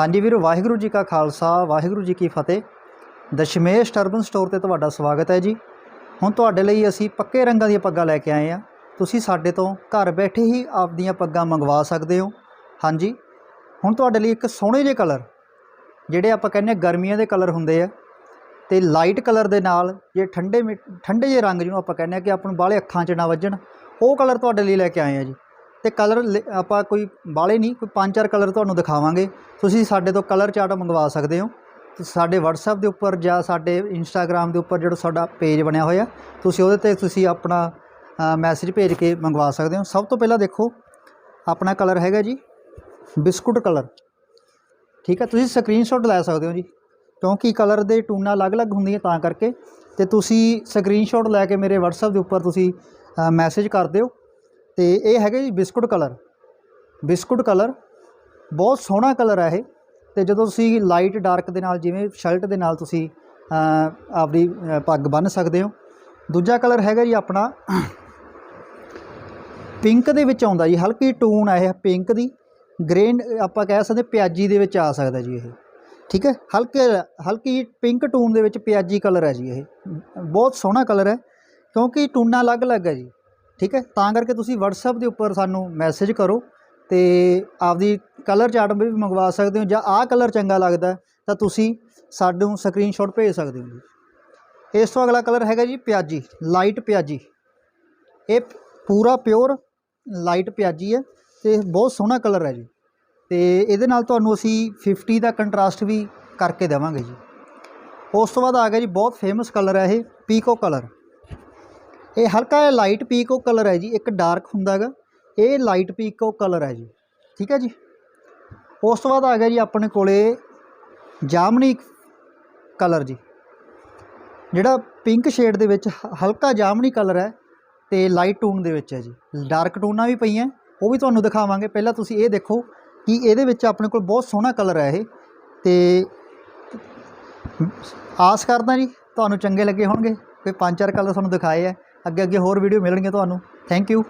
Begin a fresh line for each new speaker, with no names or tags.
ਹਾਂਜੀ ਵੀਰੋ, ਵਾਹਿਗੁਰੂ ਜੀ ਕਾ ਖਾਲਸਾ, ਵਾਹਿਗੁਰੂ ਜੀ ਕੀ ਫਤਿਹ। ਦਸ਼ਮੇਸ਼ ਟਰਬਨ ਸਟੋਰ ਤੇ ਤੁਹਾਡਾ ਸਵਾਗਤ ਹੈ ਜੀ। ਹੁਣ ਤੁਹਾਡੇ ਲਈ ਅਸੀਂ ਪੱਕੇ ਰੰਗਾਂ ਦੀਆਂ ਪੱਗਾਂ ਲੈ ਕੇ ਆਏ ਆ ਤੁਸੀਂ ਸਾਡੇ ਤੋਂ ਘਰ ਬੈਠੇ ਹੀ ਆਪਦੀਆਂ ਪੱਗਾਂ ਮੰਗਵਾ ਸਕਦੇ ਹੋ। ਹਾਂਜੀ, ਹੁਣ ਤੁਹਾਡੇ ਲਈ ਇੱਕ ਸੋਹਣੇ ਜਿਹੇ ਕਲਰ, ਜਿਹੜੇ ਆਪਾਂ ਕਹਿੰਦੇ ਹਾਂ ਗਰਮੀਆਂ ਦੇ ਕਲਰ ਹੁੰਦੇ ਆ, ਤੇ ਲਾਈਟ ਕਲਰ ਦੇ ਨਾਲ ਜੇ ਠੰਡੇ ਮਿ- ਠੰਡੇ ਜਿਹੇ ਰੰਗ ਜਿਹਨੂੰ ਆਪਾਂ ਕਹਿੰਦੇ ਆ ਕਿ ਆਪਾਂ ਨੂੰ ਬਾਹਲੇ ਅੱਖਾਂ 'ਚ ਨਾ ਵੱਜਣ, ਉਹ ਕਲਰ ਤੁਹਾਡੇ ਲਈ ਲੈ ਕੇ ਆਏ ਆ ਜੀ। ਤੇ ਕਲਰ ਆਪਾਂ ਕੋਈ ਬਾਹਲੇ ਨਹੀਂ, ਕੋਈ ਪੰਜ ਚਾਰ ਕਲਰ ਤੁਹਾਨੂੰ ਦਿਖਾਵਾਂਗੇ। ਤੁਸੀਂ ਸਾਡੇ ਤੋਂ ਕਲਰ ਚਾਰਟ ਮੰਗਵਾ ਸਕਦੇ ਹੋ। ਸਾਡੇ WhatsApp ਦੇ ਉੱਪਰ ਜਾਂ ਸਾਡੇ Instagram ਦੇ ਉੱਪਰ ਜਿਹੜਾ ਸਾਡਾ ਪੇਜ ਬਣਿਆ ਹੋਇਆ, ਤੁਸੀਂ ਉਹਦੇ ਤੇ ਤੁਸੀਂ ਆਪਣਾ ਮੈਸੇਜ ਭੇਜ ਕੇ ਮੰਗਵਾ ਸਕਦੇ ਹੋ। ਸਭ ਤੋਂ ਪਹਿਲਾਂ ਦੇਖੋ, ਆਪਣਾ ਕਲਰ ਹੈਗਾ ਜੀ, ਬਿਸਕੁਟ ਕਲਰ। ਠੀਕ ਹੈ, ਤੁਸੀਂ ਸਕਰੀਨਸ਼ਾਟ ਲੈ ਸਕਦੇ ਹੋ ਜੀ। ਕਿਉਂਕਿ ਕਲਰ ਦੇ ਟੂਨਾਂ ਅਲੱਗ-ਅਲੱਗ ਹੁੰਦੀਆਂ ਤਾਂ ਕਰਕੇ। ਤੇ ਤੁਸੀਂ ਸਕਰੀਨਸ਼ਾਟ ਲੈ ਕੇ ਮੇਰੇ WhatsApp ਦੇ ਉੱਪਰ ਤੁਸੀਂ ਮੈਸੇਜ ਕਰ ਦਿਓ। ਤੇ ਇਹ ਹੈਗਾ ਜੀ ਬਿਸਕੁਟ ਕਲਰ। ਬਿਸਕੁਟ ਕਲਰ ਬਹੁਤ ਸੋਹਣਾ ਕਲਰ ਹੈ ਇਹ। ਤੇ ਜਦੋਂ ਤੁਸੀਂ ਲਾਈਟ ਡਾਰਕ ਦੇ ਨਾਲ, ਜਿਵੇਂ ਸ਼ਰਟ ਦੇ ਨਾਲ ਤੁਸੀਂ ਆਪਦੀ ਪੱਗ ਬੰਨ੍ਹ ਸਕਦੇ ਹੋ। ਦੂਜਾ ਕਲਰ ਹੈਗਾ ਜੀ ਆਪਣਾ ਪਿੰਕ ਦੇ ਵਿੱਚ ਆਉਂਦਾ ਜੀ। ਹਲਕੀ ਟੂਨ ਹੈ ਇਹ ਪਿੰਕ ਦੀ। ਗ੍ਰੇਨ, ਆਪਾਂ ਕਹਿ ਸਕਦੇ ਪਿਆਜੀ ਦੇ ਵਿੱਚ ਆ ਸਕਦਾ ਜੀ ਇਹ। ਠੀਕ ਹੈ? ਹਲਕੇ, ਹਲਕੀ ਪਿੰਕ ਟੂਨ ਦੇ ਵਿੱਚ ਪਿਆਜੀ ਕਲਰ ਹੈ ਜੀ ਇਹ। ਬਹੁਤ ਸੋਹਣਾ ਕਲਰ ਹੈ, ਕਿਉਂਕਿ ਟੂਨਾਂ ਅਲੱਗ-ਅਲੱਗ ਹੈ ਜੀ। ਠੀਕ ਹੈ? ਤਾਂ ਕਰਕੇ ਤੁਸੀਂ WhatsApp ਦੇ ਉੱਪਰ ਸਾਨੂੰ ਮੈਸੇਜ ਕਰੋ ਤੇ ਆਪਦੀ ਕਲਰ ਚਾਰਟ ਵੀ ਮੰਗਵਾ ਸਕਦੇ ਹੋ ਜਾਂ ਆਹ ਕਲਰ ਚੰਗਾ ਲੱਗਦਾ ਤਾਂ ਤੁਸੀਂ ਸਾਨੂੰ ਸਕਰੀਨਸ਼ਾਟ ਭੇਜ ਸਕਦੇ ਹੋ ਜੀ। ਇਸ ਤੋਂ ਅਗਲਾ ਕਲਰ ਹੈਗਾ ਜੀ ਪਿਆਜੀ ਲਾਈਟ ਪਿਆਜੀ। ਇਹ ਪੂਰਾ ਪਿਓਰ ਲਾਈਟ ਪਿਆਜੀ ਹੈ ਤੇ ਬਹੁਤ ਸੋਹਣਾ ਕਲਰ ਹੈ ਜੀ। ਤੇ ਇਹਦੇ ਨਾਲ ਤੁਹਾਨੂੰ ਅਸੀਂ 50 ਦਾ ਕੰਟਰਾਸਟ ਵੀ ਕਰਕੇ ਦੇਵਾਂਗੇ ਜੀ। ਉਸ ਤੋਂ ਬਾਅਦ ਆ ਗਿਆ ਜੀ ਬਹੁਤ ਫੇਮਸ ਕਲਰ ਹੈ ਇਹ ਪੀਕੋ ਕਲਰ ਇਹ ਹਲਕਾ ਜਿਹਾ ਲਾਈਟ ਪੀਕੋ ਕਲਰ ਹੈ ਜੀ, ਇੱਕ ਡਾਰਕ ਹੁੰਦਾ ਹੈਗਾ ਇਹ ਲਾਈਟ ਪੀਕੋ ਕਲਰ ਹੈ ਜੀ, ਠੀਕ ਹੈ ਜੀ? ਉਸ ਤੋਂ ਬਾਅਦ ਆ ਗਿਆ ਜੀ ਆਪਣੇ ਕੋਲੇ ਜਾਮਨੀ ਕਲਰ ਜੀ, ਜਿਹੜਾ ਪਿੰਕ ਸ਼ੇਡ ਦੇ ਵਿੱਚ ਹਲਕਾ ਜਾਮਨੀ ਕਲਰ ਹੈ ਤੇ ਲਾਈਟ ਟੂਨ ਦੇ ਵਿੱਚ ਹੈ ਜੀ ਡਾਰਕ ਟੂਨਾਂ ਵੀ ਪਈਆਂ, ਉਹ ਵੀ ਤੁਹਾਨੂੰ ਦਿਖਾਵਾਂਗੇ, ਪਹਿਲਾਂ ਤੁਸੀਂ ਇਹ ਦੇਖੋ ਕਿ ਇਹਦੇ ਵਿੱਚ ਆਪਣੇ ਕੋਲ ਬਹੁਤ ਸੋਹਣਾ ਕਲਰ ਹੈ ਇਹ, ਤੇ ਆਸ ਕਰਦਾ ਜੀ, ਤੁਹਾਨੂੰ ਚੰਗੇ ਲੱਗੇ ਹੋਣਗੇ, ਕੋਈ ਪੰਜ ਚਾਰ ਕਲਰ ਤੁਹਾਨੂੰ ਦਿਖਾਏ ਆ ਅੱਗੇ ਅੱਗੇ ਹੋਰ ਵੀਡੀਓ ਮਿਲਣਗੇ ਤੁਹਾਨੂੰ। Thank you